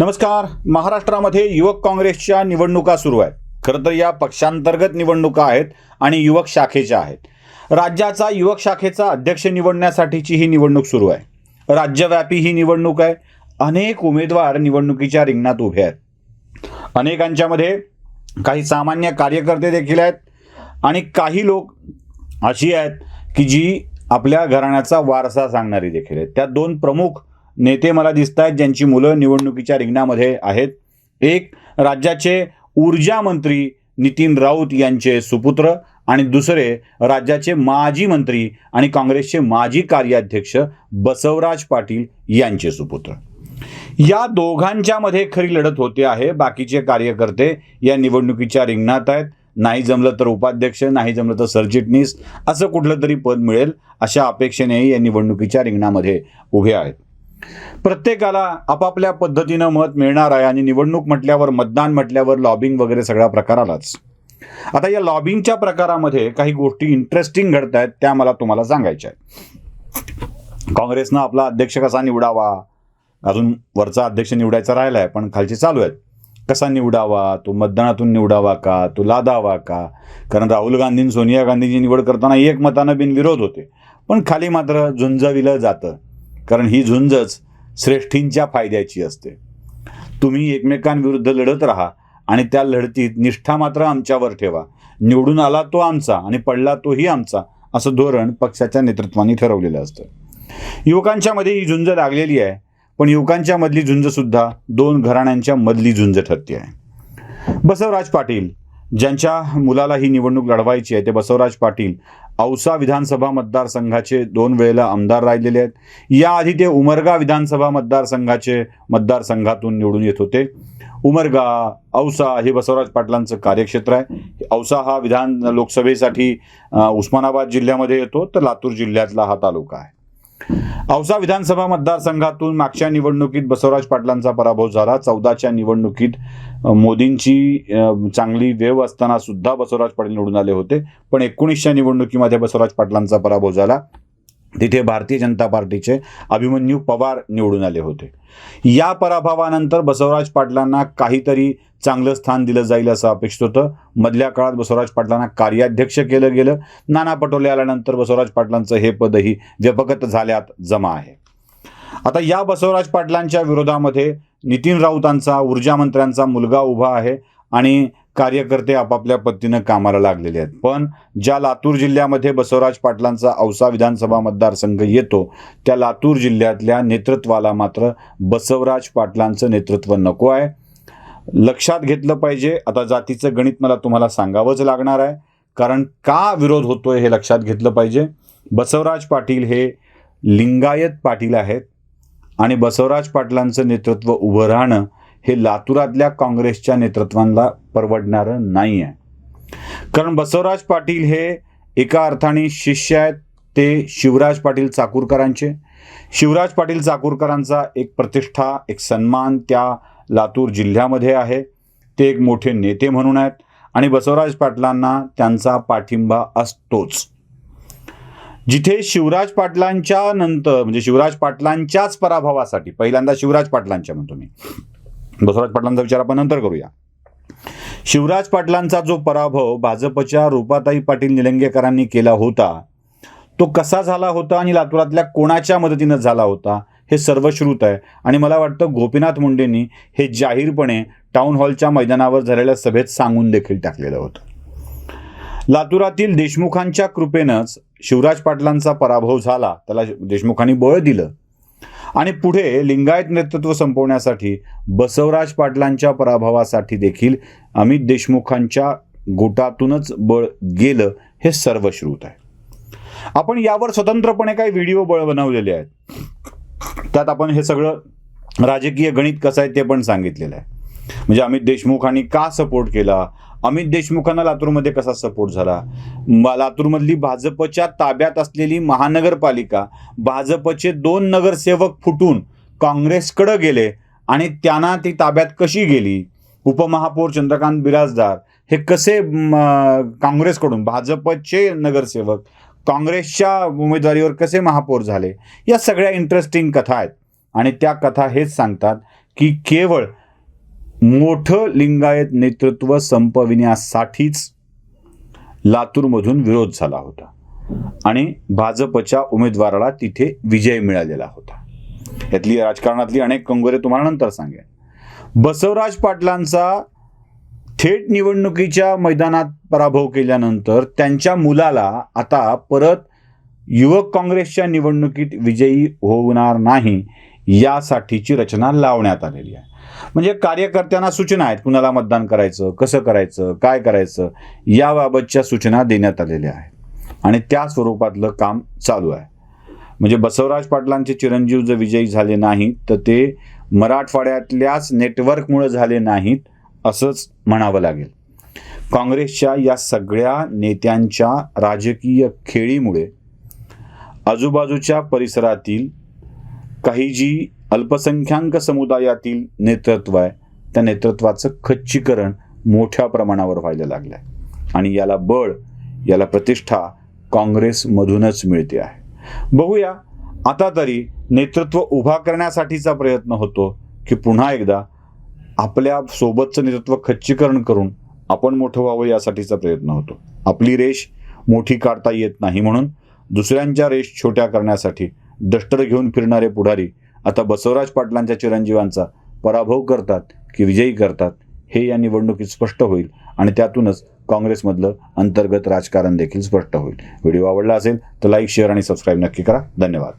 नमस्कार. महाराष्ट्रामध्ये युवक काँग्रेसच्या निवडणुका सुरू आहेत. खरं तर या पक्षांतर्गत निवडणुका आहेत आणि युवक शाखेच्या आहेत. राज्याचा युवक शाखेचा अध्यक्ष निवडण्यासाठीची ही निवडणूक सुरू आहे. राज्यव्यापी ही निवडणूक आहे. अनेक उमेदवार निवडणुकीच्या रिंगणात उभे आहेत. अनेकांच्यामध्ये काही सामान्य कार्यकर्ते देखील आहेत आणि काही लोक अशी आहेत की जी आपल्या घराण्याचा वारसा सांगणारी देखील आहेत. त्या दोन प्रमुख नेते मला दिसत आहेत ज्यांची मुलं निवडणुकीच्या रिंगणामध्ये आहेत. एक राज्याचे ऊर्जा मंत्री नितीन राऊत यांचे सुपुत्र आणि दुसरे राज्याचे माजी मंत्री आणि काँग्रेसचे माजी कार्याध्यक्ष बसवराज पाटील यांचे सुपुत्र. या दोघांच्या मध्ये खरी लढत होते आहे. बाकीचे कार्यकर्ते या निवडणुकीच्या रिंगणात आहेत. नाही जमलं तर उपाध्यक्ष नाही जमलं तर सरचिटणीस असं कुठलं तरी पद मिळेल अशा अपेक्षेने या निवडणुकीच्या रिंगणामध्ये उभे आहेत. प्रत्येकाला आपापल्या पद्धतीनं मत मिळणार आहे आणि निवडणूक म्हटल्यावर मतदान म्हटल्यावर लॉबिंग वगैरे सगळा प्रकार आलाच. आता या लॉबिंगच्या प्रकारामध्ये काही गोष्टी इंटरेस्टिंग घडत आहेत त्या मला तुम्हाला सांगायच्या आहेत. काँग्रेसनं आपला अध्यक्ष कसा निवडावा? अजून वरचा अध्यक्ष निवडायचा राहिला आहे पण खालचे चालू आहेत. कसा निवडावा? तो मतदानातून निवडावा का? तो लादावा का? कारण राहुल गांधी सोनिया गांधीची निवड करताना एक मतानं बिनविरोध होते. पण खाली मात्र झुंजविलं जातं. कारण ही झुंजच श्रेष्ठींच्या फायद्याची असते. तुम्ही एकमेकांविरुद्ध लढत राहा आणि त्या लढतीत निष्ठा मात्र आमच्यावर ठेवा. निवडून आला तो आमचा आणि पडला तोही आमचा असं धोरण पक्षाच्या नेतृत्वाने ठरवलेलं असतं. युवकांच्या मध्ये ही झुंज लागलेली आहे पण युवकांच्या मधली झुंज सुद्धा दोन घराण्यांच्या मधली झुंज ठरते आहे. बसवराज पाटील ज्यांच्या मुलाला ही निवडणूक लढवायची आहे ते बसवराज पाटील औसा विधानसभा मतदारसंघाचे दोन वेळेला आमदार राहिलेले आहेत. याआधी ते उमरगा विधानसभा मतदारसंघाचे मतदारसंघातून निवडून येत होते. उमरगा औसा हे बसवराज पाटलांचं कार्यक्षेत्र आहे. औसा हा विधान लोकसभेसाठी उस्मानाबाद जिल्ह्यामध्ये येतो तर लातूर जिल्ह्यातला हा तालुका आहे. औसा विधानसभा मतदारसंघातून मागच्या निवडणुकीत बसवराज पाटलांचा पराभव झाला. चौदाच्या निवडणुकीत मोदींची चांगली वेव असताना सुद्धा बसवराज पाटील निवडून आले होते. पण एकोणीसच्या निवडणुकीमध्ये बसवराज पाटलांचा पराभव झाला. तिथे भारतीय जनता पार्टीचे अभिमन्यू पवार निवडून आले होते. या पराभवानंतर बसवराज पाटलांना काहीतरी चांगलं स्थान दिलं जाईल असं अपेक्षित होतं. मधल्या काळात बसवराज पाटलांना कार्याध्यक्ष केलं गेलं. नाना पटोले आल्यानंतर बसवराज पाटलांचं हे पदही व्यपगत झाल्यात जमा आहे. आता या बसवराज पाटलांच्या विरोधामध्ये नितीन राऊतांचा ऊर्जा मंत्र्यांचा मुलगा उभा आहे आणि कार्यकर्ते आपापल्या पद्धतीनं कामाला लागलेले आहेत. पण ज्या लातूर जिल्ह्यामध्ये बसवराज पाटलांचा औसा विधानसभा मतदारसंघ येतो त्या लातूर जिल्ह्यातल्या नेतृत्वाला मात्र बसवराज पाटलांचं नेतृत्व नको आहे. लक्षात घेतलं पाहिजे आता जातीचं गणित मला तुम्हाला सांगावंच लागणार आहे. कारण का विरोध होतोय हे लक्षात घेतलं पाहिजे. बसवराज पाटील हे लिंगायत पाटील आहेत आणि बसवराज पाटलांचं नेतृत्व उभं राहणं हे लातूरातल्या काँग्रेसच्या नेतृत्वांना परवडणारं नाही आहे कारण बसवराज पाटील हे एका अर्थाने शिष्य आहेत ते शिवराज पाटील चाकूरकरांचे. शिवराज पाटील चाकूरकरांचा एक प्रतिष्ठा एक सन्मान त्या लातूर जिल्ह्यामध्ये आहे. ते एक मोठे नेते म्हणून आहेत आणि बसवराज पाटलांना त्यांचा पाठिंबा असतोच. जिथे शिवराज पाटलांच्या नंतर म्हणजे शिवराज पाटलांच्याच पराभवासाठी पहिल्यांदा शिवराज पाटलांच्या म्हणतो मी बसवराज पाटलांचा विचार आपण नंतर करूया. शिवराज पाटलांचा जो पराभव भाजपच्या रूपाताई पाटील निलंगेकरांनी केला होता तो कसा झाला होता आणि लातूरातल्या कोणाच्या मदतीनं झाला होता हे सर्वश्रुत आहे. आणि मला वाटतं गोपीनाथ मुंडेंनी हे जाहीरपणे टाउन हॉलच्या मैदानावर झालेल्या सभेत सांगून देखील टाकलेलं होतं. लातूरातील देशमुखांच्या कृपेनंच शिवराज पाटलांचा पराभव झाला. त्याला देशमुखांनी बळ दिलं. आणि पुढे लिंगायत नेतृत्व संपवण्यासाठी बसवराज पाटलांच्या पराभवासाठी देखील अमित देशमुखांच्या गोटातूनच बळ गेलं हे सर्वश्रुत आहे. आपण यावर स्वतंत्रपणे काही व्हिडिओ बळ बनवलेले आहेत. त्यात आपण हे सगळं राजकीय गणित कसं आहे ते पण सांगितलेलं आहे. म्हणजे अमित देशमुखांनी का सपोर्ट केला? अमित देशमुखांना लातूरमध्ये कसा सपोर्ट झाला? लातूरमधली भाजपच्या ताब्यात असलेली महानगरपालिका भाजपचे दोन नगरसेवक फुटून काँग्रेसकडे गेले आणि त्यांना ती ताब्यात कशी गेली? उपमहापौर चंद्रकांत बिराजदार हे कसे काँग्रेसकडून भाजपचे नगरसेवक काँग्रेसच्या उमेदवारीवर कसे महापौर झाले? या सगळ्या इंटरेस्टिंग कथा आहेत. आणि त्या कथा हेच सांगतात की केवळ मोठं लिंगायत नेतृत्व संपविण्यासाठीच लातूरमधून विरोध झाला होता. आणि भाजपच्या उमेदवाराला तिथे विजय मिळालेला होता. यातली राजकारणातली अनेक कंगोरे तुम्हाला नंतर सांगेन. बसवराज पाटलांचा थेट निवडणुकीच्या मैदानात पराभव केल्यानंतर त्यांच्या मुलाला आता परत युवक काँग्रेसच्या निवडणुकीत विजयी होणार नाही यासाठीची रचना लावण्यात आलेली आहे. म्हणजे कार्यकर्त्यांना सूचना आहेत कुणाला मतदान करायचं कसं करायचं काय करायचं याबाबतच्या सूचना देण्यात आलेल्या आहेत. आणि त्या स्वरूपातलं काम चालू आहे. म्हणजे बसवराज पाटलांचे चिरंजीव जर विजयी झाले नाहीत तर ते मराठवाड्यातल्याच नेटवर्कमुळे झाले नाहीत असंच म्हणावं लागेल. काँग्रेसच्या या सगळ्या नेत्यांच्या राजकीय खेळीमुळे आजूबाजूच्या परिसरातील काही जी अल्पसंख्याक समुदायातील नेतृत्व आहे. त्या नेतृत्वाचं खच्चीकरण मोठ्या प्रमाणावर व्हायला लागलं आहे आणि याला बळ याला प्रतिष्ठा काँग्रेसमधूनच मिळते आहे. बघूया आता तरी नेतृत्व उभा करण्यासाठीचा प्रयत्न होतो की पुन्हा एकदा आपल्या सोबतचं नेतृत्व खच्चीकरण करून आपण मोठं व्हावं यासाठीचा प्रयत्न होतो. आपली रेष मोठी काढता येत नाही म्हणून दुसऱ्यांच्या रेष छोट्या करण्यासाठी डस्टर घेऊन फिरणारे पुढारी आता बसवराज पाटलांच्या चिरंजीवांचा पराभव करतात की विजयी करतात हे या निवडणुकीत स्पष्ट होईल आणि त्यातूनच काँग्रेसमधलं अंतर्गत राजकारण देखील स्पष्ट होईल. व्हिडिओ आवडला असेल तर लाईक शेअर आणि सबस्क्राईब नक्की करा. धन्यवाद.